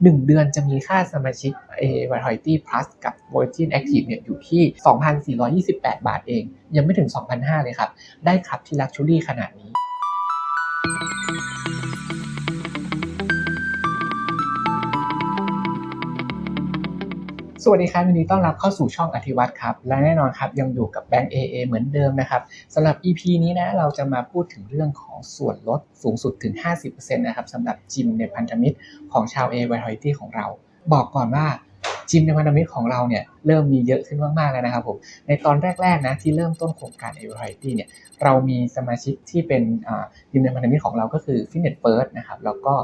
1 เดือนจะมีค่าสมาชิก A Vitality Plus กับ Virgin Active เนี่ยอยู่ที่ 2,428 บาทเอง ยังไม่ถึง 2,500 เลยครับ ได้ขับที่ Luxury ขนาดนี้ สวัสดีครับยินดีต้อนรับเข้าสู่ช่องอธิวัตรครับ และแน่นอนครับยังอยู่กับแบงก์ AA เหมือนเดิมนะครับสำหรับ EP นี้นะเราจะมาพูดถึงเรื่องของส่วนลดสูงสุดถึง 50%นะครับสำหรับจิมในพันธมิตรของชาว A Vitality ของเรา บอกก่อนว่าจิมในพันธมิตรของเราเนี่ยเริ่มมีเยอะขึ้นมากๆแล้วนะครับผมในตอนแรกๆนะที่เริ่มต้นโครงการ A Vitality เนี่ยเรามีสมาชิกที่เป็นอ่าจิมในพันธมิตรของเราก็คือ Fitness First นะครับแล้วก็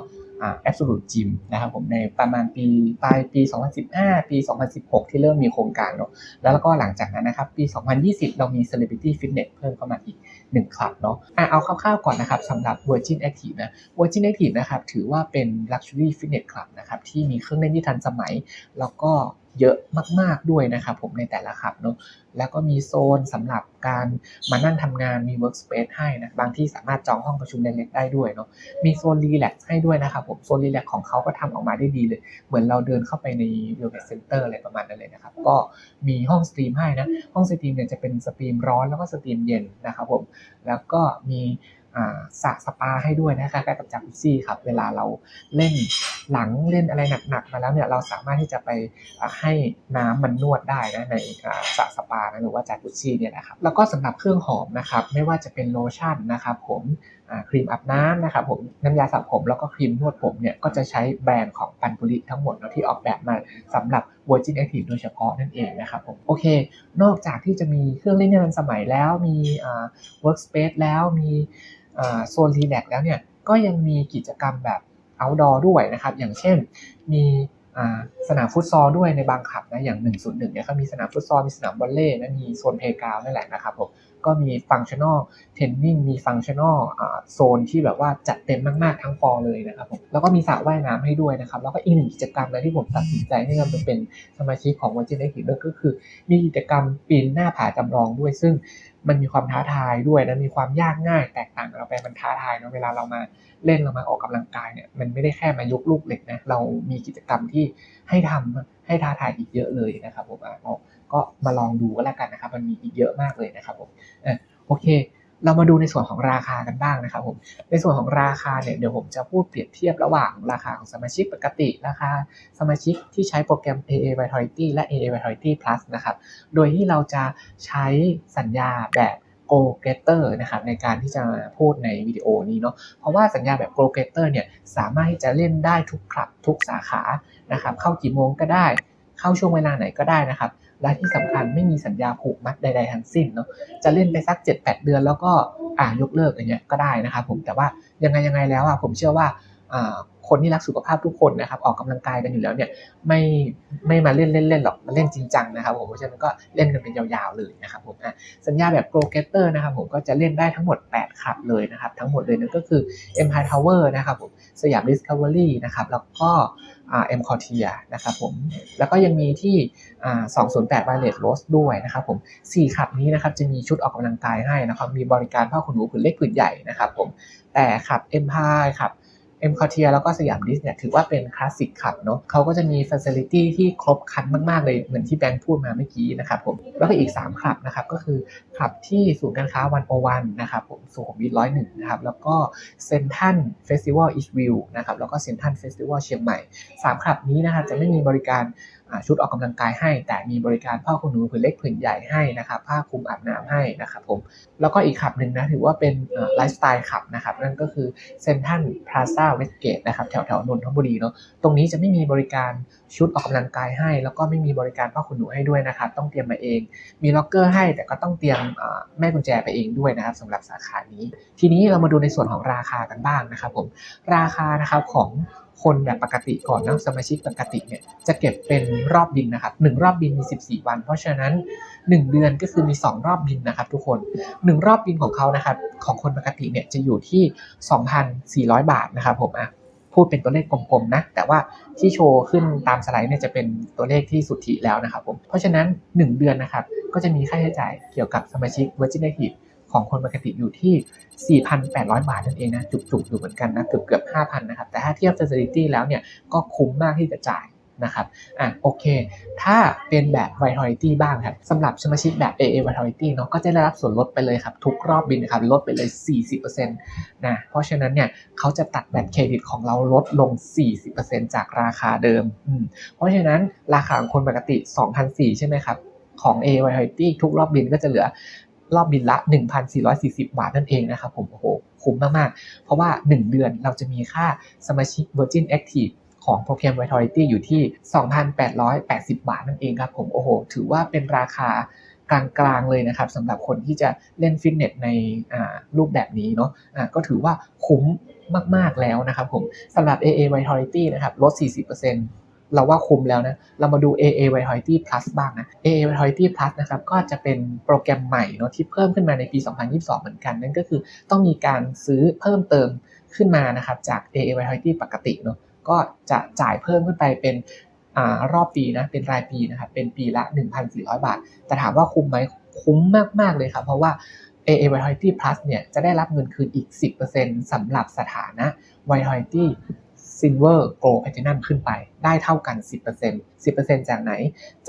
Absolute Gym นะครับผมในประมาณปีปลายปี 2015 ปี 2016 ที่เริ่มมีโครงการเนาะแล้วก็หลังจากนั้นนะครับ ปี 2020 เรามี Celebrity Fitness เพิ่มเข้ามาอีก1คลับเนาะอะเอาคร่าวๆก่อนนะครับสำหรับ Virgin Active นะ Virgin Active นะครับถือว่าเป็น Luxury Fitness Club นะครับที่มีเครื่องเล่นที่ทันสมัย แล้วก็ เยอะมาก ๆด้วยนะครับผมในแต่ละคลับเนาะแล้วก็มีโซนสำหรับการมานั่งทำงานมี Workspace ให้นะบางที่สามารถจองห้องประชุมเล็กๆได้ด้วยเนาะมีโซนรีแลกซ์ให้ด้วยนะครับผมโซนรีแลกซ์ของเขาก็ทำออกมาได้ดีเลย เหมือนเราเดินเข้าไปใน Wellness Center อะไรประมาณนั้นเลยนะครับก็มีห้องสตรีมให้นะห้องสตรีมเนี่ยจะเป็นสตรีมร้อนแล้วก็สตรีมเย็นนะครับผมแล้วก็มี สระสปาให้ด้วยนะคะใกล้กับจากุซี่ครับ เวลาเราเล่นหลังเล่นอะไรหนักๆมาแล้วเนี่ยเราสามารถที่จะไปให้น้ำมันนวดได้นะในสระสปานะหรือว่าจากุซี่เนี่ยนะครับแล้วก็สำหรับเครื่องหอมนะครับ ไม่ว่าจะเป็นโลชั่นนะครับผมครีมอาบน้ำนะครับผมน้ำยาสระผมแล้วก็ครีมนวดผมเนี่ยก็จะใช้แบรนด์ของปันปุริทั้งหมดเนาะที่ออกแบบมาสำหรับ Virgin Active โดยเฉพาะนั่นเองนะครับผมโอเค นอกจากที่จะมีเครื่องเล่นที่ทันสมัยแล้วมี Workspace แล้วมี โซนรีแลกแล้วเนี่ยก็ยังมีกิจกรรมแบบ outdoor ด้วยนะครับ อย่างเช่นมีสนามฟุตซอลด้วยในบางขับนะอย่าง 101เนี่ยเขามีสนามฟุตซอลมีสนามบอลเล่นะมีโซนเพลกาวนั่นแหละนะครับผมก็มีฟังชั่นอลเทนนิ่งมีฟังชั่นอลโซนที่แบบว่าจัดเต็มมาก ๆ ทั้งฟอเลยนะครับผมแล้วก็มีสระว่ายน้ำให้ด้วยนะครับ แล้วก็อีกหนึ่งกิจกรรมเลยที่ผมตัดสินใจที่จะไปเป็นสมาชิกของ Virgin Active ก็คือ มีกิจกรรมปีนหน้าผาจำลองด้วยซึ่ง มันมีความท้าทายด้วยนะมีความยากง่ายแตกต่างกันเราไปมันท้าทายเนาะเวลาเรามาเล่นเรามาออกกำลังกายเนี่ยมันไม่ได้แค่มายกลูกเหล็กนะเรามีกิจกรรมที่ให้ทำให้ท้าทายอีกเยอะเลยนะครับผมอะก็มาลองดูก็แล้วกันนะครับ มันมีอีกเยอะมากเลยนะครับผมอะโอเค เรามาดูในส่วนของราคากันบ้างนะครับผมในส่วนของราคาเนี่ยเดี๋ยวผมจะพูดเปรียบเทียบระหว่างราคาของสมาชิกปกติราคาสมาชิกที่ใช้โปรแกรม AA Vitality และ AA Vitality Plus นะครับโดยที่เราจะใช้สัญญาแบบ Go Getter นะครับในการที่จะพูดในวิดีโอนี้เนาะเพราะว่าสัญญาแบบ Go Getter เนี่ยสามารถที่จะเล่นได้ทุกคลับทุกสาขานะครับเข้ากี่โมงก็ได้ เข้าช่วงเวลาไหนก็ได้นะครับ และที่สำคัญไม่มีสัญญาผูกมัดใดๆทั้งสิ้นเนาะจะเล่นไปสัก 7-8 เดือนแล้วก็อ่ายกเลิกอย่างเงี้ยก็ได้นะครับผมแต่ว่ายังไงยังไงแล้วอะผมเชื่อว่า คนที่รักสุขภาพทุกคนนะครับ ออกกำลังกายกันอยู่แล้วเนี่ยไม่ไม่มาเล่นเล่นเล่นหรอกมาเล่นจริงจังนะครับผมเพราะฉะนั้นก็เล่นกันเป็นยาวๆเลยนะครับผมสัญญาแบบ Pro Getter นะครับผมก็จะเล่นได้ทั้งหมด 8ขับเลยนะครับ ทั้งหมดเลยนั่นก็คือ Empire Tower นะครับผมสยาม Discovery นะครับแล้วก็เอ่า M Quartier นะครับผมแล้วก็ยังมีที่อ่า208 Violet Rose ด้วยนะครับผม4ขับนี้นะครับจะมีชุดออกกำลังกายให้นะครับมีบริการผ้าขนหนูผืนเล็กผืนใหญ่นะครับผมแต่ขับ Empire ขับ เอ็มคอเทียแล้วก็สยามดิสเนี่ยถือว่าเป็นคลาสสิกขับเนาะเขาก็จะมีฟัซิลิตี้ที่ครบครันมาก ๆ เลยเหมือนที่แบงค์พูดมาเมื่อกี้นะครับผมแล้วก็อีก3ขับนะครับก็คือขับที่ศูนย์การค้าวันโอวันนะครับผมสุขุมวิทร้อยหนึ่งนะครับแล้วก็เซนทันเฟสติวัลอีชวิวนะครับแล้วก็เซนทันเฟสติวัลเชียงใหม่3ขับนี้นะครับจะไม่มีบริการ ชุดออกกำลังกายให้ แต่มีบริการผ้าขนหนูผืนเล็กผืนใหญ่ให้นะครับผ้าคลุมอาบน้ำให้นะครับผมแล้วก็อีกขับหนึ่งนะถือว่าเป็นไลฟ์สไตล์ขับนะครับนั่นก็คือเซนทันพลาซ่าเวสเกตนะครับแถวแถวนนทบุรีเนาะตรงนี้จะไม่มีบริการชุดออกกำลังกายให้ แล้วก็ไม่มีบริการผ้าขนหนูให้ด้วยนะครับต้องเตรียมมาเอง มีล็อกเกอร์ให้แต่ก็ต้องเตรียมแม่กุญแจไปเองด้วยนะครับสำหรับสาขานี้ ทีนี้เรามาดูในส่วนของราคากันบ้างนะครับผมราคานะครับของ คนแบบปกติก่อนนะสมาชิกปกติเนี่ยจะเก็บเป็นรอบบินนะครับหนึ่งรอบบินมี 14 วัน เพราะฉะนั้น 1 เดือนก็คือมี 2 รอบบินนะครับ ทุกคน 1 รอบบินของเขานะครับของคนปกติเนี่ยจะอยู่ที่ 2,400 บาทนะครับผมอะพูดเป็นตัวเลขกลมๆนะแต่ว่าที่โชว์ขึ้นตามสไลด์เนี่ยจะเป็นตัวเลขที่สุทธิแล้วนะครับผมเพราะฉะนั้น 1 เดือนนะครับก็จะมีค่าใช้จ่ายเกี่ยวกับสมาชิก Virgin Active ของคนปกติอยู่ที่ 4,800 บาทนั่นเองนะ จุกๆอยู่เหมือนกันนะ เกือบเกือบ5,000 นะครับ แต่ถ้าเทียบ Facility แล้วเนี่ย ก็คุ้มมากที่จะจ่ายนะครับอะโอเค ถ้าเป็นแบบ Vitality บ้างครับสำหรับสมาชิกแบบ AA Vitality เนาะก็จะได้รับส่วนลดไปเลยครับ ทุกรอบบินครับลดไปเลย 40%นะเพราะฉะนั้นเนี่ยเขาจะตัดแบตเครดิตของเราลดลง 40%จากราคาเดิมเพราะฉะนั้นราคาของคนปกติ 2,400 ใช่ไหมครับ ของ AA Vitality ทุกรอบบินก็จะเหลือ รอบบินละ 1,440 บาทนั่นเองนะครับผม โอ้โห คุ้มมาก ๆ เพราะว่า 1 เดือนเราจะมีค่าสมาชิก Virgin Active ของโปรแกรม Vitality อยู่ที่ 2,880 บาทนั่นเองครับผม โอ้โห ถือว่าเป็นราคากลางๆเลยนะครับสำหรับคนที่จะเล่นฟิตเนสในรูปแบบนี้เนาะะก็ถือว่าคุ้มมาก ๆ แล้วนะครับผมสำหรับ AA Vitality นะครับลด 40% เราว่าคุ้มแล้วนะ เรามาดู AA Vitality Plus บ้างนะ AA Vitality Plus นะครับ ก็จะเป็นโปรแกรมใหม่เนาะที่เพิ่มขึ้นมาในปี 2022 เหมือนกัน นั่นก็คือต้องมีการซื้อเพิ่มเติมขึ้นมานะครับจาก AA Vitality ปกติเนาะ ก็จะจ่ายเพิ่มขึ้นไปเป็นอรอบปีนะ เป็นรายปีนะครับ เป็นปีละ 1,400 บาท แต่ถามว่าคุ้มไหม คุ้มมาก ๆ เลยครับ เพราะว่า AA Vitality Plus เนี่ย จะได้รับเงินคืนอีก 10%สำหรับสถานะ Vitality Silver Gold Platinum ขึ้นไป ได้เท่ากัน 10% 10%จากไหน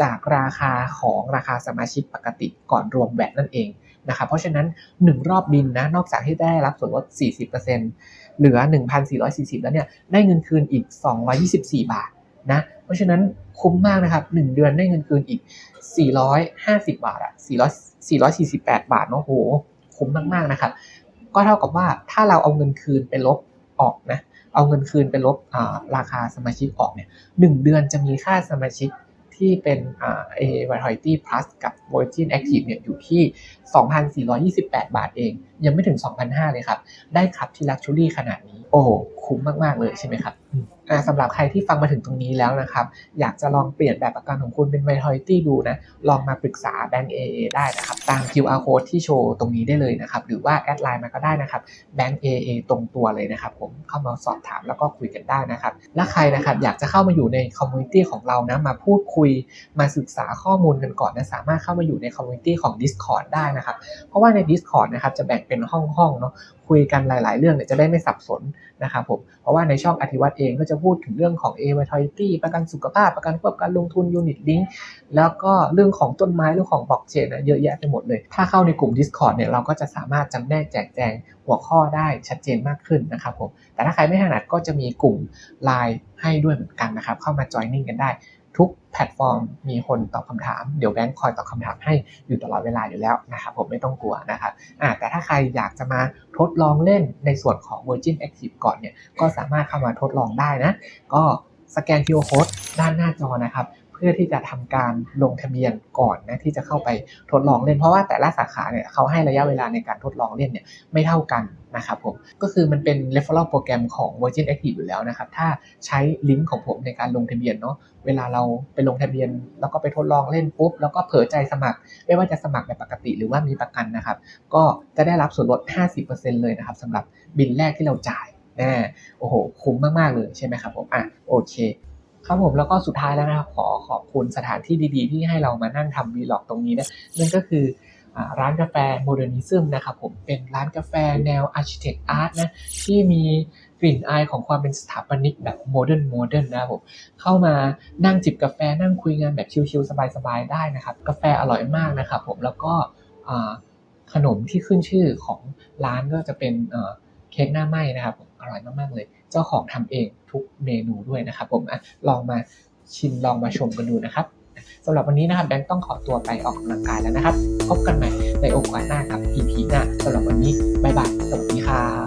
จากราคาของราคาสมาชิกปกติก่อนรวมแวตนั่นเองนะครับเพราะฉะนั้น 1 รอบบินนะนอกจากที่ได้รับส่วนลด 40%เหลือ 1,440 แล้วเนี่ยได้เงินคืนอีก 224 บาทนะเพราะฉะนั้นคุ้มมากนะครับ 1 เดือนได้เงินคืนอีก 450 บาทอะ400 448 บาทเนาะโหคุ้มมากๆนะครับก็เท่ากับว่าถ้าเราเอาเงินคืนไปลบออกนะ เอาเงินคืนไปลบราคาสมาชิกออกเนี่ยหเดือนจะมีค่าสมาชิกที่เป็นเอวายทอยตี้พลัสกับ Virgin Active เนี่ยอยู่ที่ 2,428 บาทเอง ยังไม่ถึง 2,500 เลยครับ ได้ขับที่ Luxury ขนาดนี้ โอ้คุ้มมาก ๆ เลยใช่ไหมครับสำหรับใครที่ฟังมาถึงตรงนี้แล้วนะครับ อยากจะลองเปลี่ยนแบบประกันของคุณเป็น Vitality ดูนะ ลองมาปรึกษาแบงก์ AA ได้นะครับ ตาม QR code ที่โชว์ตรงนี้ได้เลยนะครับ หรือว่าแอดไลน์มาก็ได้นะครับแบงก์ AA ตรงตัวเลยนะครับ ผมเข้ามาสอบถามแล้วก็คุยกันได้นะครับ และใครนะครับอยากจะเข้ามาอยู่ในคอมมูนิตี้ของเรานะมาพูดคุยมาศึกษาข้อมูลกันก่อนนะสามารถเข้ามาอยู่ในคอมมูนิตี้ของ Discord ได้นะครับ เพราะว่าใน Discord นะครับจะแบ่งเป็นห้องๆเนาะคุยกันหลาย ๆ เรื่องเนี่ยจะได้ไม่สับสนนะครับผมเพราะว่าในช่องอธิวัตเองก็จะพูดถึงเรื่องของ a v i t a l i t y ประกันสุขภาพประกันควบการลงทุน Unit Link แล้วก็เรื่องของต้นไม้เรื่องของบล็อกเชนนะเยอะแยะไปหมดเลย ถ้าเข้าในกลุ่ม Discord เนี่ยเราก็จะสามารถจำแนกแจกแจงหัวข้อได้ชัดเจนมากขึ้นนะครับผมแต่ถ้าใครไม่ถนัดก็จะมีกลุ่ม Line ให้ด้วยเหมือนกันนะครับเข้ามา joining กันได้ ทุกแพลตฟอร์มมีคนตอบคำถาม เดี๋ยวแบงค์คอยตอบคำถามให้อยู่ตลอดเวลาอยู่แล้วนะครับผมไม่ต้องกลัวนะครับแต่ถ้าใครอยากจะมาทดลองเล่นในส่วนของ Virgin Active ก่อนเนี่ยก็สามารถเข้ามาทดลองได้นะ ก็สแกน QR Code ด้านหน้าจอนะครับ พื่อที่จะทำการลงทะเบียนก่อนนะที่จะเข้าไปทดลองเล่นเพราะว่าแต่ละสาขาเนี่ยเขาให้ระยะเวลาในการทดลองเล่นเนี่ยไม่เท่ากันนะครับผมก็คือมันเป็น referral โปรแกรมของ Virgin Active อยู่แล้วนะครับ ถ้าใช้ลิงก์ของผมในการลงทะเบียนเนาะเวลาเราไปลงทะเบียน แล้วก็ไปทดลองเล่นปุ๊บ แล้วก็เผลอใจสมัคร ไม่ว่าจะสมัครแบบปกติหรือว่ามีประกันนะครับ ก็จะได้รับส่วนลด 50%เลยนะครับสำหรับบินแรกที่เราจ่ายแน่โอ้โห คุ้มมาก ๆ เลยใช่ไหมครับผมอะโอเค ครับผมแล้วก็สุดท้ายแล้วนะครับขอขอบคุณสถานที่ดีๆ ที่ให้เรามานั่งทำวีล็อกตรงนี้นะนั่นก็คือร้านกาแฟโมเดิร์นิซึมนะครับผมเป็นร้านกาแฟแนวอาร์ติเทคอาร์ตนะที่มีกลิ่นอายของความเป็นสถาปนิกแบบโมเดิร์นโมเดิร์นนะครับผมเข้ามานั่งจิบกาแฟนั่งคุยงานแบบชิลๆสบายๆได้นะครับ กาแฟอร่อยมากนะครับผมแล้วก็ขนมที่ขึ้นชื่อของร้านก็จะเป็นเค้กหน้าไหม้นะครับ ร่อยมากๆเลย เจ้าของทำเองทุกเมนูด้วยนะครับผมอลองมาชิมลองมาชมกันดูนะครับสำหรับวันนี้นะครับแบงค์ต้องขอตัวไปออกกำลังกายแล้วนะครับ พบกันใหม่ในโอกาสหน้าครับ EP หน้าสำหรับวันนี้บายบายสวัสดีครับ